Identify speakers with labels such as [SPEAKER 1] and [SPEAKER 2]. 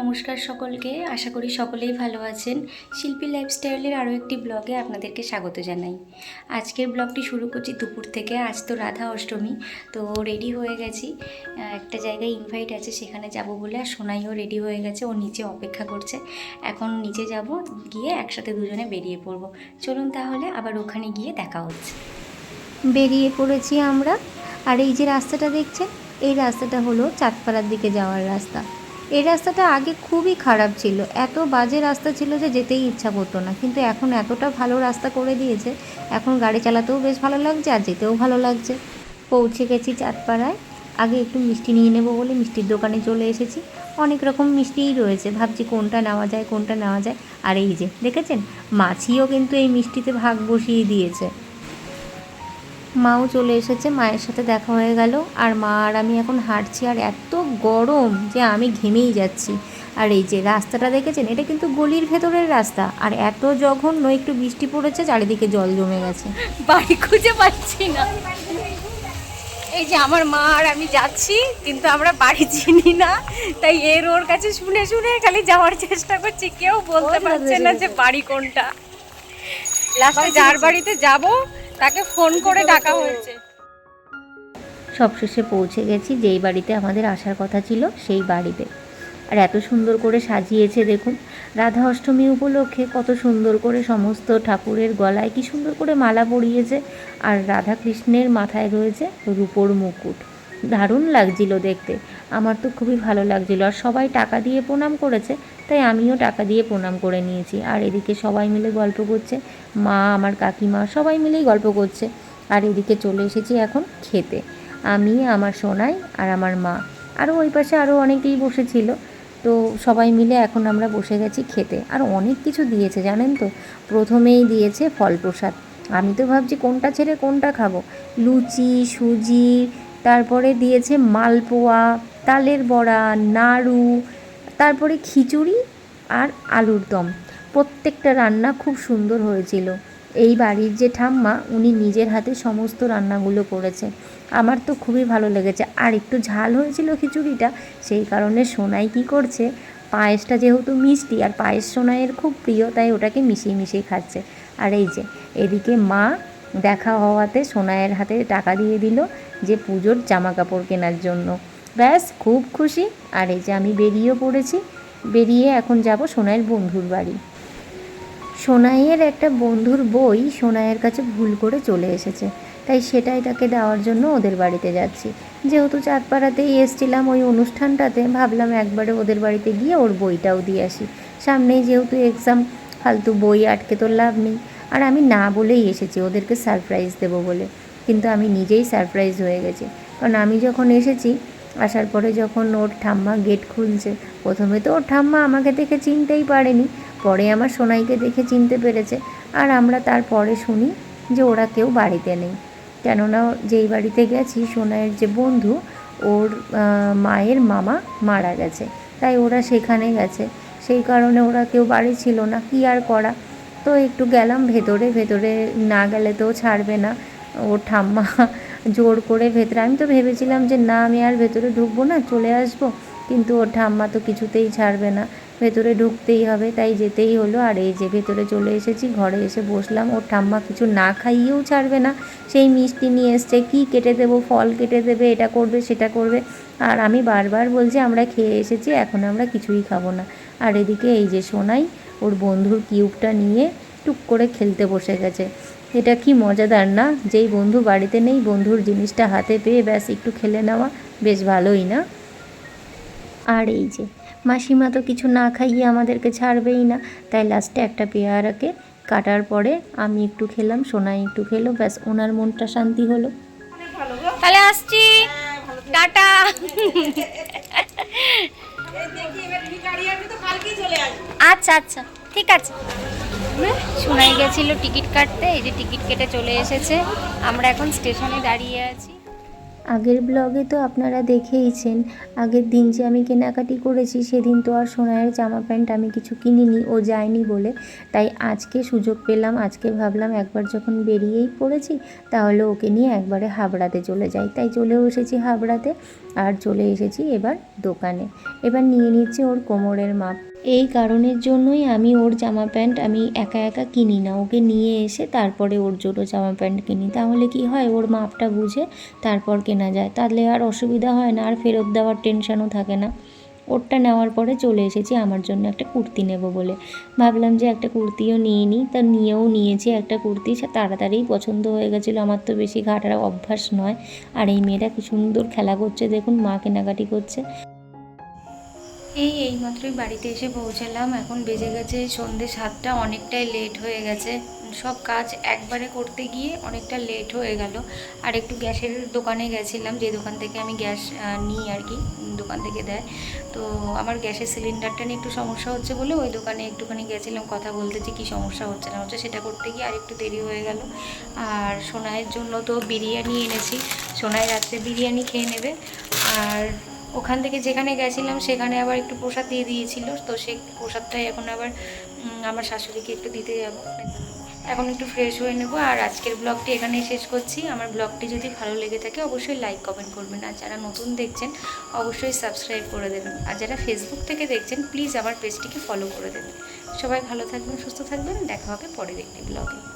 [SPEAKER 1] নমস্কার সকলকে, আশা করি সকলেই ভালো আছেন। শিল্পী লাইফস্টাইলের আরও একটি ব্লগে আপনাদেরকে স্বাগত জানাই। আজকের ব্লগটি শুরু করছি দুপুর থেকে, আজ তো রাধা অষ্টমী, তো রেডি হয়ে গেছি। একটা জায়গায় ইনভাইট আছে, সেখানে যাব বলে, আর সোনাইও রেডি হয়ে গেছে, ও নিচে অপেক্ষা করছে। এখন নিচে যাব, গিয়ে একসাথে দুজনে বেরিয়ে পড়ব। চলুন তাহলে, আবার ওখানে গিয়ে দেখা হচ্ছে।
[SPEAKER 2] বেরিয়ে পড়েছি আমরা, আর এই যে রাস্তাটা দেখছেন, এই রাস্তাটা হলো চাঁদপাড়ার দিকে যাওয়ার রাস্তা। এই রাস্তাটা আগে খুবই খারাপ ছিল। এত বাজে রাস্তা ছিল যে যেতেই ইচ্ছা করতো না। কিন্তু এখন এতটা ভালো রাস্তা করে দিয়েছে, এখন গাড়ি চালাতেও বেশ ভালো লাগছে আর যেতেও ভালো লাগছে। পৌঁছে গেছি চাঁদপাড়ায়। আগে একটু মিষ্টি নিয়ে নেব বলে মিষ্টির দোকানে চলে এসেছি। অনেক রকম মিষ্টিই রয়েছে। ভাবছি কোনটা নেওয়া যায়, কোনটা নেওয়া যায়। আর এই যে, দেখেছেন? মাছিও কিন্তু এই মিষ্টিতে ভাগ বসিয়ে দিয়েছে। মাও চলে এসেছে মায়ের সাথে দেখা হয়ে গেল। আর মা আর আমি এখন হাঁটছি আর এত গরম যে আমি ঘেমেই যাচ্ছি। আর এই যে রাস্তাটা দেখেছেন এটা কিন্তু গলির ভেতরের রাস্তা। আর এত জঘন্য একটু বৃষ্টি পড়েছে চারিদিকে জল জমে গেছে।
[SPEAKER 1] বাড়ি খুঁজে পাচ্ছি না। এই যে আমার মা আর আমি যাচ্ছি কিন্তু আমরা বাড়ি চিনি না। তাই এর ওর কাছে শুনে শুনে খালি যাওয়ার চেষ্টা করছি। কেউ বলতে পারছে না যে বাড়ি কোনটা। লাস্টে যার বাড়িতে যাব তাকে ফোন করে ডাকা হয়েছে।
[SPEAKER 2] সবশেষে পৌঁছে গেছি, যেই বাড়িতে আমাদের আসার কথা ছিল সেই বাড়িতে। আর এত সুন্দর করে সাজিয়েছে দেখুন রাধা অষ্টমী উপলক্ষে কত সুন্দর করে সমস্ত ঠাকুরের গলায় কি সুন্দর করে মালা পরিয়েছে, আর রাধা কৃষ্ণের মাথায় রয়েছে রূপোর মুকুট। দারুণ লাগছিল দেখতে। আমার তো খুবই ভালো লাগছিল। আর সবাই টাকা দিয়ে প্রণাম করেছে, তাই আমিও টাকা দিয়ে প্রণাম করে নিয়েছি। আর এদিকে সবাই মিলে গল্প করছে। মা, আমার কাকিমা, সবাই মিলেই গল্প করছে। আর এদিকে চলে এসেছি এখন খেতে। আমি, আমার সোনাই আর আমার মা। আরও ওই পাশে আরও অনেকেই বসেছিল। তো সবাই মিলে এখন আমরা বসে গেছি খেতে। আর অনেক কিছু দিয়েছে, জানেন তো? প্রথমেই দিয়েছে ফল প্রসাদ। আমি তো ভাবছি কোনটা ছেড়ে কোনটা খাব? লুচি, সুজি তারপরে দিয়েছে মালপোয়া, তালের বড়া, নাড়ু, তারপরে খিচুড়ি আর আলুর দম। প্রত্যেকটা রান্না খুব সুন্দর হয়েছিল। এই বাড়ির যে ঠাম্মা, উনি নিজের হাতে সমস্ত রান্নাগুলো করেছে। আমার তো খুবই ভালো লেগেছে। আর একটু ঝাল হয়েছিল খিচুড়িটা, সেই কারণে সোনাই কি করছে, পায়েসটা যেহেতু মিষ্টি, আর পায়েস সোনাইয়ের খুব প্রিয়, তাই ওটাকে মিশিয়ে মিশিয়ে খাচ্ছে। আর এই যে, এদিকে মা দেখা হওয়াতে সোনাইয়ের হাতে টাকা দিয়ে দিল যে পুজোর জামা কাপড় কেনার জন্য। ব্যাস, খুব খুশি। আর এই যে আমি বেরিয়েও পড়েছি। বেরিয়ে এখন যাব সোনাইয়ের বন্ধুর বাড়ি। সোনাইয়ের একটা বন্ধুর বই সোনাইয়ের কাছে ভুল করে চলে এসেছে। তাই সেটাই তাকে দেওয়ার জন্য ওদের বাড়িতে যাচ্ছি। যেহেতু চাঁদপাড়াতেই এসছিলাম ওই অনুষ্ঠানটাতে, ভাবলাম একবারে ওদের বাড়িতে গিয়ে ওর বইটাও দিয়ে আসি। সামনেই যেহেতু এক্সাম ফালতু বই আটকে তো লাভ নেই। আর আমি না বলেই এসেছি, ওদেরকে সারপ্রাইজ দেবো বলে। কিন্তু আমি নিজেই সারপ্রাইজ হয়ে গেছি। কারণ আমি যখন এসেছি, আসার পরে যখন ওর ঠাম্মা গেট খুলছে, প্রথমে তো ওর ঠাম্মা আমাকে দেখে চিনতেই পারেনি, পরে আমার সোনাইকে দেখে চিনতে পেরেছে, আর আমরা তারপরে শুনি যে ওরা কেউ বাড়িতে নেই। কেননা যেই বাড়িতে গেছি, সোনাইয়ের যে বন্ধু, ওর মায়ের মামা মারা গেছে। তাই ওরা সেখানে গেছে। সেই কারণে ওরা কেউ বাড়ি ছিল না, কি আর করা? তো একটু গেলাম, ভেতরে ভেতরে না গেলে তো ছাড়বে না। ওর ঠাম্মা জোর করে ভেতরে, আমি তো ভেবেছিলাম যে না, আমি আর ভেতরে ঢুকবো না, চলে আসব। কিন্তু ওর ঠাম্মা তো কিছুতেই ছাড়বে না। ভেতরে ঢুকতেই হবে, তাই যেতেই হলো। আর এই যে ভেতরে চলে এসেছি, ঘরে এসে বসলাম। ওর ঠাম্মা কিছু না খাইয়েও ছাড়বে না। সেই মিষ্টি নিয়ে এসছে, কি কেটে দেবো, ফল কেটে দেবে, এটা করবে, সেটা করবে। আর আমি বারবার বলছি, আমরা খেয়ে এসেছি, এখন আমরা কিছুই খাব না। আর এদিকে এই যে সোনাই, ওর বন্ধুর কিউবটা নিয়ে টুক করে খেলতে বসে গেছে। এটা কি মজাদার না? যেই বন্ধু বাড়িতে নেই বন্ধুর জিনিসটা হাতে পেয়ে ব্যাস একটু খেলে নেওয়া বেশ ভালোই না? আর এই যে মাসিমা তো কিছু না খাইয়ে আমাদেরকে ছাড়বেই না। তাই লাস্টে একটা পেয়ারাকে কাটার পরে আমি একটু খেলাম সোনাই একটু খেলো ব্যাস ওনার মনটা শান্তি হলো।
[SPEAKER 1] তাহলে আসছি। টাটা। আচ্ছা আচ্ছা ঠিক আছে। শোনাই গেছিল টিকিট কাটতে, এই যে টিকিট কেটে চলে এসেছে। আমরা এখন স্টেশনে দাঁড়িয়ে আছি।
[SPEAKER 2] আগের ব্লগে তো আপনারা দেখেইছেন, আগের দিন যে আমি কেনাকাটি করেছি, সেদিন তো আর সোনায়ের জামা প্যান্ট আমি কিছু কিনিনি, ও যায়নি বলে। তাই আজকে সুযোগ পেলাম, আজকে ভাবলাম একবার যখন বেরিয়েই পড়েছি, তাহলে ওকে নিয়ে একবারে হাবড়াতে চলে যাই। তাই চলেও এসেছি হাবড়াতে, আর চলে এসেছি এবার দোকানে। এবার নিয়ে নিচ্ছি ওর কোমরের মাপ। এই কারণের জন্যই আমি ওর জামা প্যান্ট আমি একা একা কিনি না। ওকে নিয়ে এসে তারপরে ওর জন্য জামা প্যান্ট কিনি। তাহলে কি হয়? ওর মাপটা বুঝে তারপর কেনা যায়। তাহলে আর অসুবিধা হয় না, আর ফেরত দেওয়ার টেনশনও থাকে না। ওরটা নেওয়ার পরে চলে এসেছি, আমার জন্য একটা কুর্তি নেব বলে। ভাবলাম যে একটা কুর্তিও নিয়ে নিই। তা নিয়েও নিয়েছি একটা কুর্তি। সে তাড়াতাড়িই পছন্দ হয়ে গেছিল। আমার তো বেশি ঘাটার অভ্যাস নয়। আর এই মেয়েটা কি সুন্দর খেলা করছে, দেখুন মা কেনাকাটি করছে।
[SPEAKER 1] এই এইমাত্রই বাড়িতে এসে পৌঁছালাম। এখন বেজে গেছে সন্ধে সাতটা, অনেকটাই লেট হয়ে গেছে। সব কাজ একবারে করতে গিয়ে অনেকটা লেট হয়ে গেল। আর একটু গ্যাসের দোকানে গেছিলাম, যে দোকান থেকে আমি গ্যাস নিই আর কি, দোকান থেকে দেয়। তো আমার গ্যাসের সিলিন্ডারটা নিয়ে একটু সমস্যা হচ্ছে বলে ওই দোকানে একটুখানি গেছিলাম, কথা বলতে যে কী সমস্যা হচ্ছে না হচ্ছে, সেটা করতে গিয়ে আর একটু দেরি হয়ে গেল। আর সোনাইয়ের জন্য তো বিরিয়ানি এনেছি। সোনাই রাত্রে বিরিয়ানি খেয়ে নেবে। আর ওখান থেকে যেখানে গেছিলাম, সেখানে আবার একটু প্রসাদ দিয়ে দিয়েছিল। তো সেই প্রসাদটাই এখন আবার আমার শাশুড়িকে একটু দিতে যাব। এখন একটু ফ্রেশ হয়ে নেব। আর আজকের ব্লগটি এখানেই শেষ করছি। আমার ব্লগটি যদি ভালো লেগে থাকে, অবশ্যই লাইক কমেন্ট করবেন। আর যারা নতুন দেখছেন, অবশ্যই সাবস্ক্রাইব করে দেবেন। আর যারা ফেসবুক থেকে দেখছেন প্লিজ আমার পেজটিকে ফলো করে দেবেন। সবাই ভালো থাকবেন, সুস্থ থাকবেন। দেখা হবে পরের একটি ব্লগে